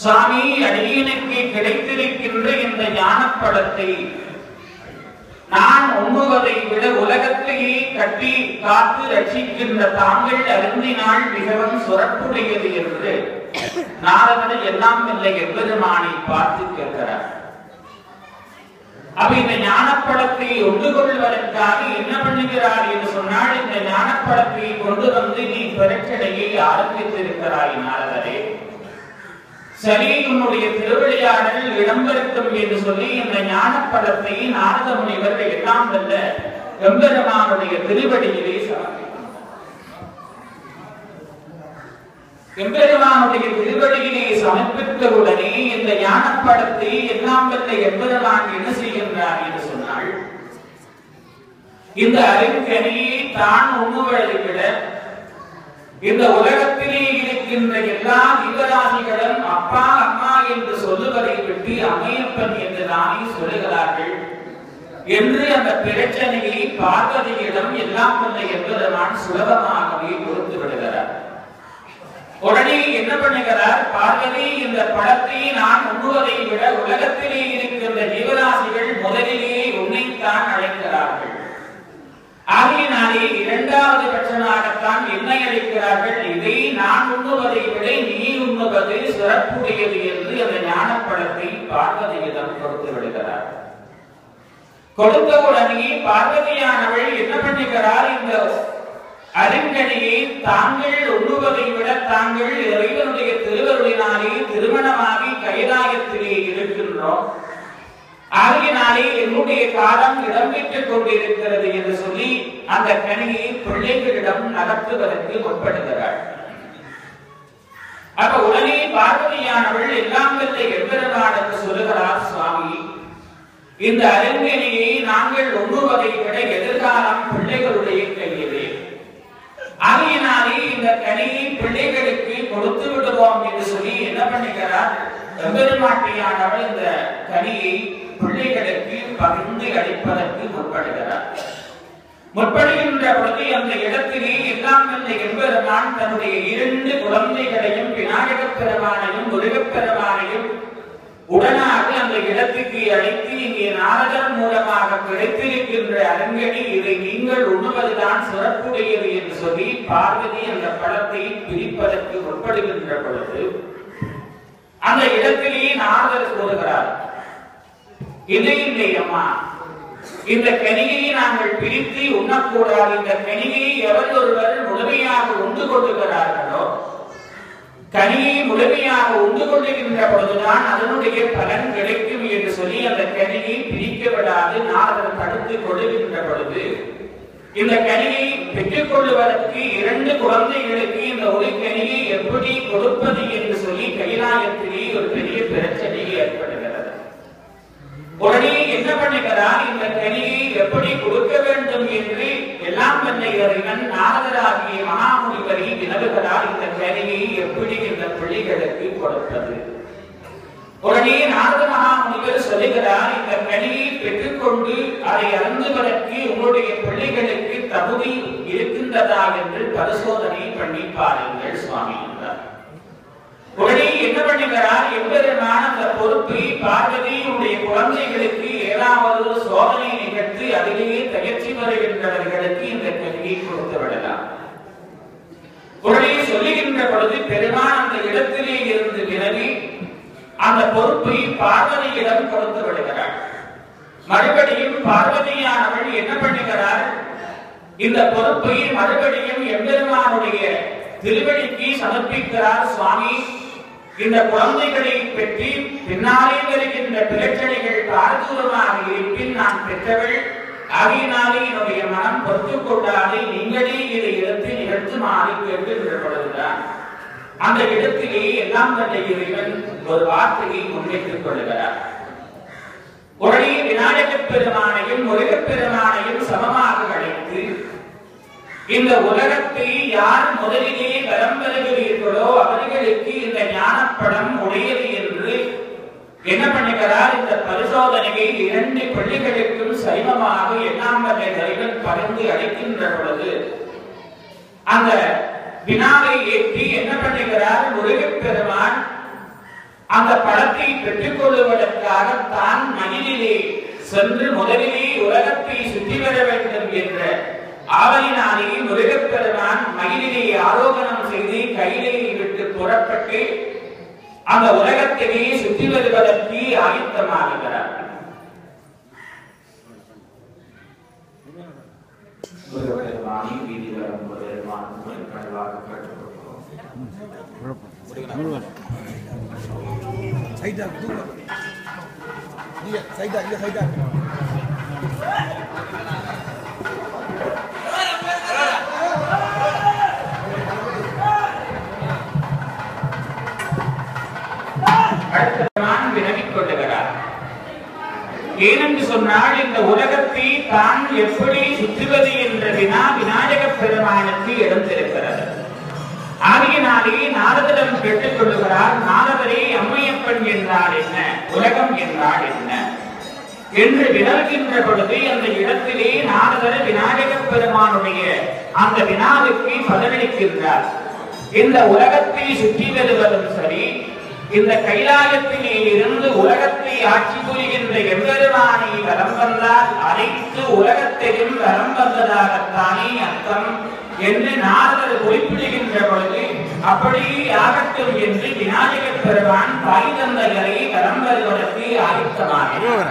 சாமி அடியனுக்கு கிடைத்திருக்கின்ற இந்த ஞானப்படத்தை நான் உண்ணுவதை விட உலகத்தையே கட்டி காத்து ரட்சிக்கின்ற தாங்கள் அருந்தினால் மிகவும் சுரப்புடையது என்று. நாரதர் எல்லாம் இல்லை எம்பெருமானை பார்த்து கேட்கிறார். அப்ப இந்த ஞானப்படத்தை ஒன்று கொள்வதற்காக என்ன பண்ணுகிறார் என்று சொன்னால் இந்த ஞானப்படத்தை கொண்டு வந்து நீ பிரச்சனையை ஆரம்பித்திருக்கிறாய் நாரதரே. சரி உன்னுடைய திருவிளையாடல் விளம்பரத்தும் என்று சொல்லி இந்த ஞானப்படத்தை நாரத முனிவர் எல்லாம் வல்ல எம்பெருமானுடைய திருவடியிலே சமர்ப்பித்தார் எம்பெருமானுடைய திருவடியிலே சமர்ப்பித்தவுடனே இந்த ஞானப்படத்தை எல்லாம் வல்ல எம்பெருமான் என்ன செய்கின்றார் என்று சொன்னால் இந்த அறிவுக்கணியை தான் உண்ணுவதை விட இந்த உலகத்திலே இருக்கின்ற எல்லா ஜீவராசிகளும் அப்பா அம்மா என்று சொல்லுவதை விட்டு அம்மையப்பன் என்று தானே சொல்லுகிறார்கள். என்று அந்த பிரச்சனையை பார்வதியிடம் எல்லாம் வல்ல என்பதனால் சுலபமாகவே கொடுத்து விடுகிறார். உடனே என்ன பண்ணுகிறார்? பார்வதி இந்த படத்தை நான் உண்ணுவதை விட உலகத்திலே இருக்கின்ற ஜீவராசிகள் முதலிலேயே உன்னைத்தான் அழைக்கிறார்கள். ஆகையினாலே இரண்டாவது பட்சமாகத்தான் என்னை அழைக்கிறார்கள். இதை நான் உண்ணுவதை விட நீ உண்ணுவது சிறப்புடையது என்று அந்த ஞானப்படத்தை பார்வதியிடம் கொடுத்து விடுகிறார். கொடுத்த உடனே பார்வதி அருங்கனியை தாங்கள் உருவதை விட தாங்கள் இறைவனுடைய திருவருளினாலே திருமணமாகி கைலாயத்திலே இருக்கின்றோம். ஆகையினாலே என்னுடைய காலம் இடம்பெற்றுக் கொண்டிருக்கிறது என்று சொல்லி அந்த கனியை பிள்ளைகளிடம் நடத்துவதற்கு முற்படுகிறாள். அப்ப உடனே பார்வதியானவள் எல்லாம் வல்ல எம்பெருமானுக்கு சொல்லுகிறார் சுவாமி. இந்த அருங்கனியை நாங்கள் உண்ணுவதை விட எதிர்காலம் பிள்ளைகளுடைய கையிலே. ஆகையினாலே இந்த கனியை பிள்ளைகளுக்கு கொடுத்து விடுவோம் என்று சொல்லி என்ன பண்ணுகிறார் எம்பெருமாட்டியானவள் இந்த கனியை பிள்ளைகளுக்கு பகிர்ந்து அளிப்பதற்கு முற்படுகிறார். முற்படுகின்ற பொழுது அந்த இடத்திலே எல்லாம் இந்த எம்பெருமான் தன்னுடைய இரண்டு குழந்தைகளையும் விநாயகப் பெருமானையும் முருகப் பெருமானையும் உடனாக அந்த இடத்துக்கு அழைத்து இங்கே நாரதர் மூலமாக கிடைத்திருக்கின்ற அரங்கடி இதை நீங்கள் உண்ணுவதுதான் சிறப்புடையது என்று சொல்லி பார்வதி அந்த பழத்தை பிரிப்பதற்கு முற்படுகின்ற பொழுது அந்த இடத்திலேயே நாரதர் கூறுகிறார் இது இல்லை அம்மா. இந்த கனிகையை நாங்கள் பிரித்து உண்ணக்கூடாது. இந்த கனிகையை எவர் ஒருவர் முழுமையாக உண்டு கொள்ளுகிறார்களோ கனியை முழுமையாக உண்டு கொண்டிருக்கின்ற பொழுதுதான் அதனுடைய பலன் கிடைக்கும் என்று சொல்லி அந்த கனியை பிரிக்க விடாது நாரதர் தடுத்து கொள்ளுகின்ற பொழுது இந்த கனியை பெற்றுக் கொள்வதற்கு இரண்டு குழந்தைகளுக்கு இந்த ஒரு கனியை எப்படி கொடுப்பது என்று சொல்லி கைலாயத்திலே ஒரு பெரிய பிரச்சனை ஏற்படுகிறது. உடனே என்ன பண்ணுகிறார்? இந்த கனியை எப்படி கொடுக்க எல்லாம் நாரதராகிய மகாமுனிவரை வினவுகிறார் இந்த வேலையை எப்படி இந்த பிள்ளைகளுக்கு கொடுப்பது உடனே நாரத மகாமுனிவர் சொல்லுகிறார் இந்த கனியை பெற்றுக்கொண்டு அதை அருந்துவதற்கு உங்களுடைய பிள்ளைகளுக்கு தகுதி இருக்கின்றதா என்று பரிசோதனை பண்ணி பாருங்கள் சுவாமி என்றார். உடனே என்ன பண்ணுகிறார் எம்பெருமான அந்த பொறுப்பை பார்வதி உடைய குழந்தைகளுக்கு ஏதாவது சோதனை நிகழ்த்தி அதிலேயே தகர்ச்சி வருகின்றவர்களுக்கு இந்த கல்வியை கொடுத்து விடலாம் உடனே சொல்லுகின்ற பொழுது பெருமான் அந்த இடத்திலே இருந்து விலகி அந்த பொறுப்பை பார்வதியிடம் கொடுத்து விடுகிறார். மறுபடியும் பார்வதியானவள் என்ன பண்ணுகிறார் இந்த பொறுப்பை மறுபடியும் எம்பெருமானுடைய திருவடிக்கு சமர்ப்பிக்கிறார் சுவாமி. இந்த குழந்தைகளை பெற்றி பின்னாலே வருகின்ற பிரச்சனைகள் பார்த்துவமாக இருப்பின் நான் பெற்றவள். ஆகையினாலே என்னுடைய மனம் பொறுத்துக் கொள்ளாது நீங்களே இதை எடுத்து நிகழ்த்துமாறு என்று பொழுதுதான் அந்த இடத்திலே எல்லாம் வந்த இறைவன் ஒரு வார்த்தையை முன்வைத்துக் கொள்கிறார். உடனே விநாயகப் பெருமானையும் முருகப் பெருமானையும் சமமாக அழைத்து இந்த உலகத்தை யார் முதலிலே வரம் பெறுகிறீர்களோ அவர்களுக்கு இந்த ஞானப்படம் உடையது என்ன பண்ணுகிறார் இந்த பரிசோதனையை இரண்டு பள்ளிகளுக்கும் சைவமாக எண்ணாம் வகை இறைவன் பகிர்ந்து அளிக்கின்ற பொழுது அந்த வினாவை ஏற்றி என்ன பண்ணுகிறார் முருகப் பெருமான் அந்த படத்தை பெற்றுக் கொள்வதற்காக தான் மயிலிலே சென்று முதலிலே உலகத்தை சுற்றி வர வேண்டும் என்ற ஆவலினாலேயே முருகப் பெருமான் மயிலிலே ஆரோகணம் செய்து கையிலே விட்டு புறப்பட்டு அந்த உலகத்திலே சுற்றி வருவதற்கு ஆயத்தமாகிறார் முருகப்பெருமானை வீதி வரும் பெருமான் கடவாக ஏனென்று சொன்னால் இந்த உலகத்தை தான் எப்படி சுற்றுவது என்ற வினா விநாயக பெருமானுக்கு இடம் திறக்கிறது ஆகியனாலே நாரதரிடம் கேட்டுக் கொள்ளுகிறார் நாரதரே அம்மையப்பன் என்றால் என்ன? உலகம் என்றால் என்ன? என்று வினல்கின்ற பொழுது அந்த இடத்திலே நாரதர் விநாயக பெருமானுடைய அந்த வினாவுக்கு பதிலளிக்கின்றார். இந்த உலகத்தை சுற்றி வருவதும் சரி இந்த கைலாயத்திலே இருந்து உலகத்தை ஆட்சி புரிகின்ற எம்பெருமானை வரம் வந்தால் அனைத்து உலகத்தையும் வரம் வந்ததாகத்தானே அர்த்தம் என்று நாரதர் குறிப்பிடுகின்ற பொழுது அப்படி ஆகட்டும் என்று விநாயகப் பெருமான் தாய் தந்தையரை வலம் வருவதற்கு ஆயத்தமாகிறார்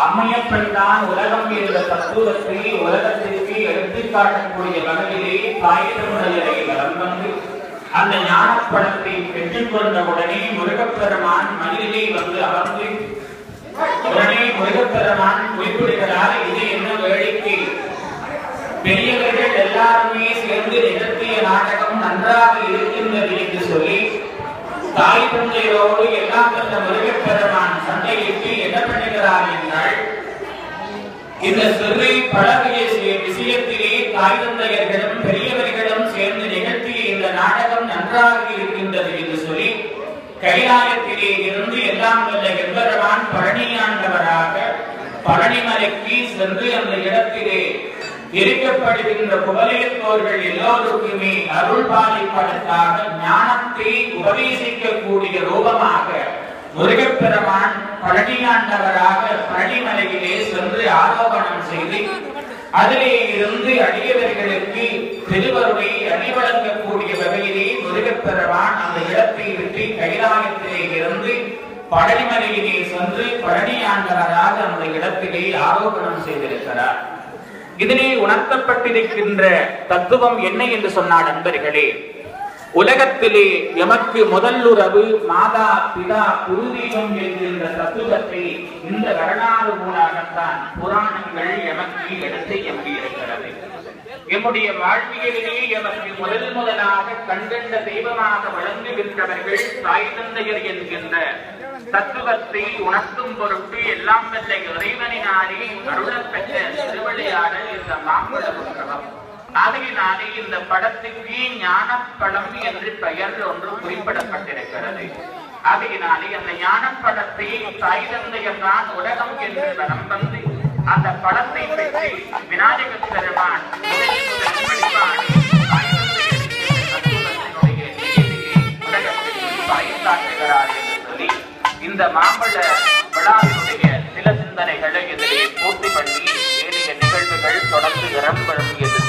அம்மையப்பெண்தான் உலகம் என்ற தத்துவத்தை உலகத்திற்கு எடுத்துக் காட்டக்கூடிய வகையிலே தாய் வந்து அந்த ஞானப்படத்தை பெற்றுக்கொண்ட உடனே முருகப்பெருமான் மயிலிலே வந்து அமர்ந்து உடனே முருகப்பெருமான் குறிப்பிடுகிறார் இது என்ன வேடிக்கை? பெரியவர்கள் எல்லாருமே சேர்ந்து நிகழ்த்திய நாடகம் நன்றாக இருக்கின்றது என்று சொல்லி தாய் தந்தையரோடு எல்லாம் தந்த முருகப்பெருமான் சண்டையிட்டு என்ன பண்ணுகிறார் என்றால் இந்த சிறு பழகிய விஷயத்திலே தாய் தந்தையர்களும் பெரியவர்களும் சேர்ந்து நிகழ்த்திய இந்த நாடகம் நன்றாக இருக்கின்றது என்று சொல்லி கைலாயத்திலே இருந்து எல்லாம் வல்ல எம்பெருமான் பழனியாண்டவராக பழனிமலைக்கு சென்று அந்த இடத்திலே எரிக்கப்படுகின்ற குவலேத்தோர்கள் எல்லோருக்குமே அருள் பாலிப்பதற்காக ஞானத்தை உபதேசிக்கக்கூடிய ரூபமாக முருகப்பெருமான் பழனியாண்டவராக பழனிமலையிலே சென்று ஆரோபணம் செய்து அதிலே இருந்து அடியவர்களுக்கு திருவருளை அணிவழங்கக்கூடிய வகையிலே முருகப்பெருமான் அந்த இடத்தை விட்டு கைலாயத்திலே இருந்து பழனிமலையிலே சென்று பழனியாண்டவராக அந்த இடத்திலே ஆரோபணம் செய்திருக்கிறார். இதிலே உணர்த்தப்பட்டிருக்கின்ற தத்துவம் என்ன என்று சொன்னார் நண்பர்களே உலகத்திலே எமக்கு முதல்லுறவு மாதா பிதா குருதீபம் என்கின்ற தத்துவத்தை இந்த வரலாறு மூலாகத்தான் புராணங்கள் எமக்கு எடுத்து எம்பியிருக்கிறது. எம்முடைய வாழ்வியலிலே எமக்கு முதல் முதலாக கண்கண்ட தெய்வமாக வழங்குகின்றவர்கள் தாய் தந்தையர் என்கின்ற தத்துவத்தை உணர்த்தும் பொருட்டு எல்லாம் வல்ல இறைவனினாலே அருளப் பெற்ற திருவிளையாடல் இந்த மாம்பழ உற்சவம் ஆகையினாலே இந்த படத்துக்கு ஞானப்படம் என்று பெயர் ஒன்று குறிப்பிடப்பட்டிருக்கிறது. ஆகையினாலே அந்த ஞானப்படத்தை தாய் தந்தையம்தான் உலகம் என்று வரம் வந்து அந்த படத்தை பற்றி விநாயக பெருமான் முதலில் முதல் வழிபாடு இந்த மாம்பழ விழாவினுடைய சில சிந்தனைகளை இதிலே பூர்த்தி பண்ணி ஏனைய நிகழ்வுகள் தொடர்ந்து இடம்பெறும் என்று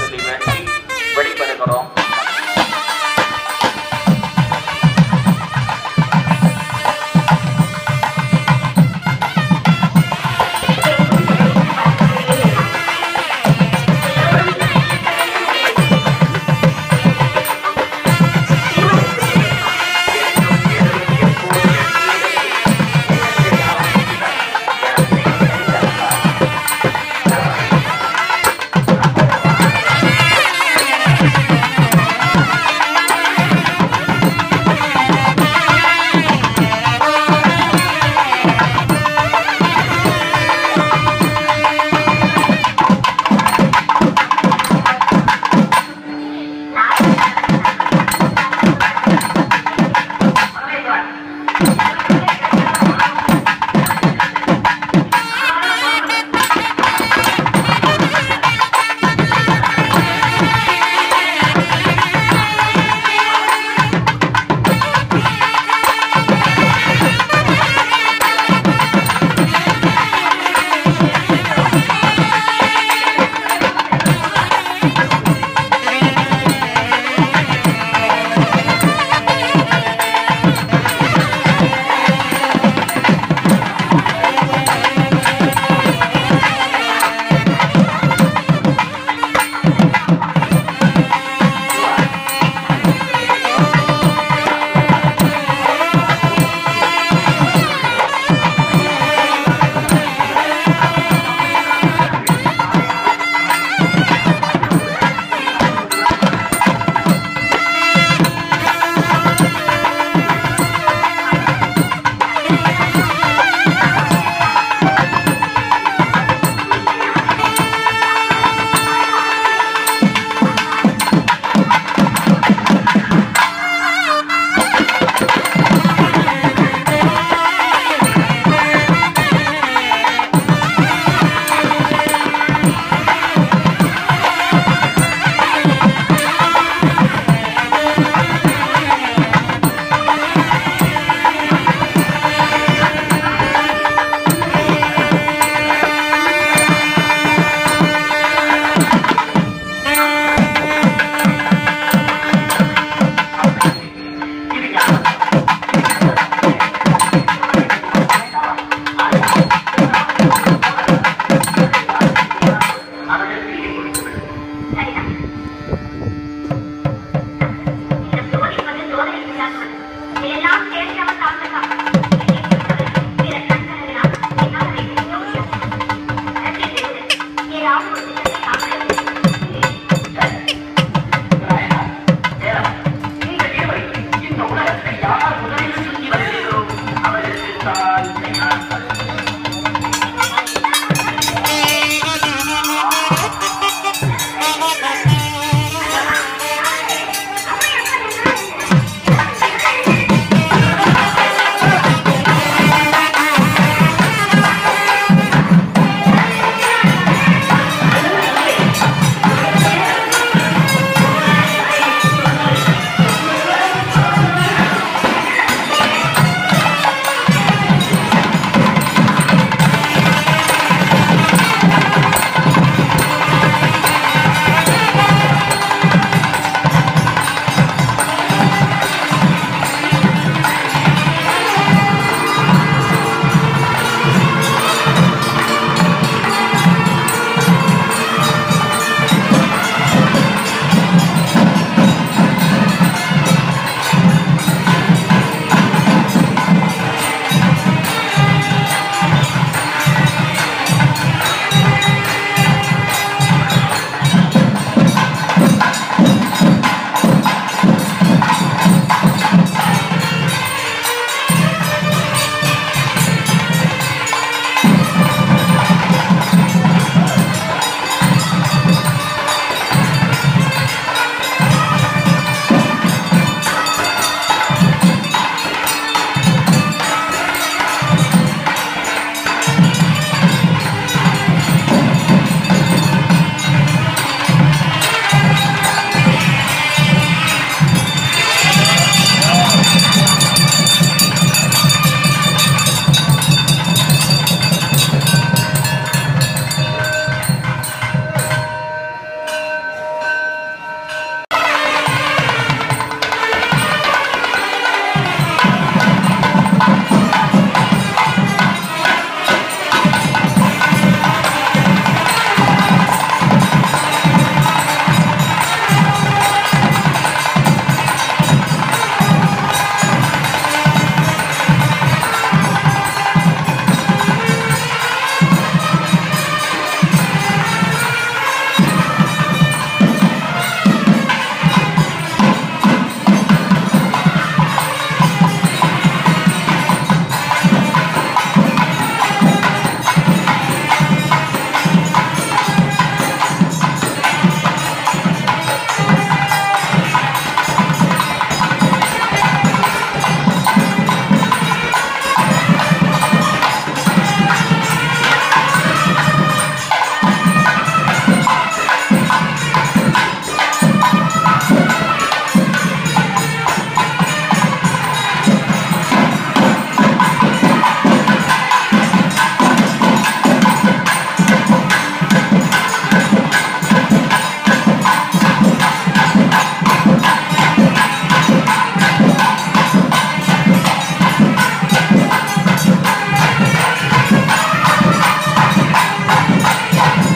Yeah.